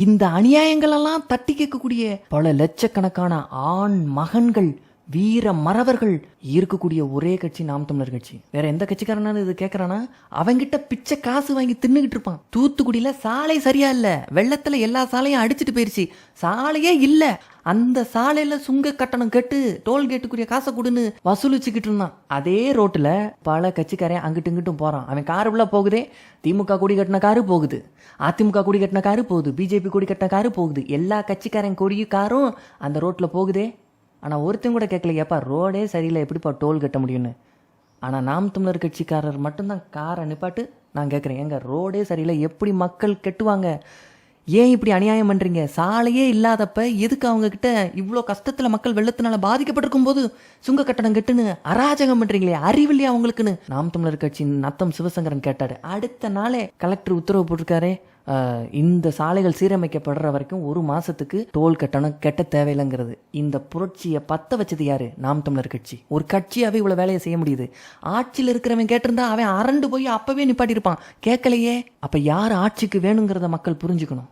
இந்த அநியாயங்களெல்லாம் தட்டி கேட்கக்கூடிய பல லட்சக்கணக்கான ஆண் மகன்கள் வீர மறவர்கள் இருக்கக்கூடிய ஒரே கட்சி நாம் தமிழர் கட்சி. வேற எந்த கட்சிக்காரனாலும் இது கேட்கறானா அவங்கிட்ட பிச்சை காசு வாங்கி தின்னுகிட்டு இருப்பான். தூத்துக்குடியில சாலை சரியா இல்ல. வெள்ளத்துல எல்லா சாலையும் அடிச்சிட்டு போயிருச்சு. சாலையே இல்ல. அந்த சாலையில சுங்க கட்டணம் கட்டு டோல்கேட்டுக்குரிய காசை கொடுன்னு வசூலிச்சுக்கிட்டு இருந்தான். அதே ரோட்டுல பல கட்சிக்காரன் அங்கிட்டு இங்கிட்டும் போறான். அவன் காரு உள்ள போகுதே. திமுக கொடி கட்டின காரு போகுது. அதிமுக கொடி கட்டின காரு போகுது. பிஜேபி கொடி கட்டின காரு போகுது. எல்லா கட்சிக்காரன் கொடியும் காரும் அந்த ரோட்ல போகுதே. ஆனால் ஒருத்தன் கூட கேட்கலையாப்பா ரோடே சரியில்லை எப்படிப்பா டோல் கட்ட முடியும்னு? ஆனால் நாம் தமிழர் கட்சிக்காரர் மட்டும்தான் காரை நிப்பாட்டு நான் கேட்குறேன் எங்க ரோடே சரியில்லை எப்படி மக்கள் கெட்டுவாங்க? ஏன் இப்படி அநியாயம் பண்ணுறீங்க சாலையே இல்லாதப்ப எதுக்கு அவங்கக்கிட்ட இவ்வளோ கஷ்டத்தில் மக்கள் வெள்ளத்தினால பாதிக்கப்பட்டிருக்கும் போது சுங்க கட்டணம் கட்டுன்னு அராஜகம் பண்ணுறீங்களே அறிவில்லையா அவங்களுக்குன்னு? நாம் தமிழர் கட்சியின் நத்தம் சிவசங்கரன் கேட்டார். அடுத்த நாளே கலெக்டர் உத்தரவு போட்டிருக்காரே இந்த சாலைகள் சீரமைக்கப்படுற வரைக்கும் ஒரு மாசத்துக்கு டோல் கட்டணம் கெட்ட தேவையில்லைங்கிறது. இந்த புரட்சியை பத்த வச்சது யாரு? நாம் தமிழர் கட்சி. ஒரு கட்சியாவே இவ்வளவு வேலையை செய்ய முடியுது. ஆட்சியில் இருக்கிறவன் கேட்டிருந்தா அவன் அரண்டு போய் அப்பவே நிப்பாட்டியிருப்பான். கேட்கலையே. அப்ப யார் ஆட்சிக்கு வேணுங்கிறத மக்கள் புரிஞ்சுக்கணும்.